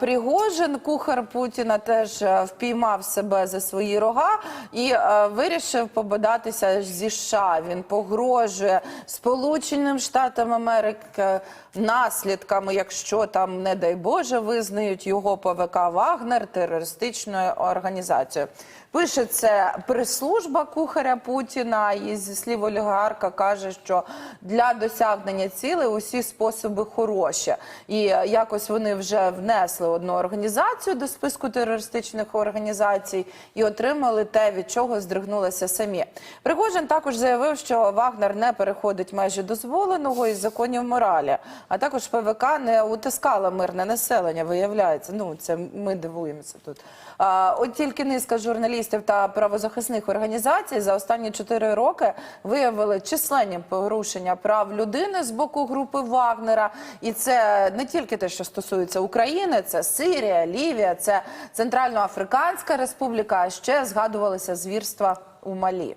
Пригожин, кухар Путіна, теж е, впіймав себе за свої рога і е, вирішив пободатися зі США. Він погрожує Сполученим Штатам Америки наслідками, якщо там, не дай Боже, визнають його ПВК Вагнер терористичною організацією. Пише це прес-служба кухаря Путіна. І зі слів олігарха каже, що для досягнення цілей усі способи хороші. І е, якось вони вже внесли одну організацію до списку терористичних організацій і отримали те, від чого здригнулися самі. Пригожин також заявив, що Вагнер не переходить межі дозволеного із законів моралі. А також ПВК не утискала мирне населення. Виявляється, ну це ми дивуємося тут. От тільки низка журналістів та правозахисних організацій за останні чотири роки виявили численні порушення прав людини з боку групи Вагнера. І це не тільки те, що стосується України, це Сирія, Лівія, це Центральноафриканська Республіка. А ще згадувалися звірства у Малі.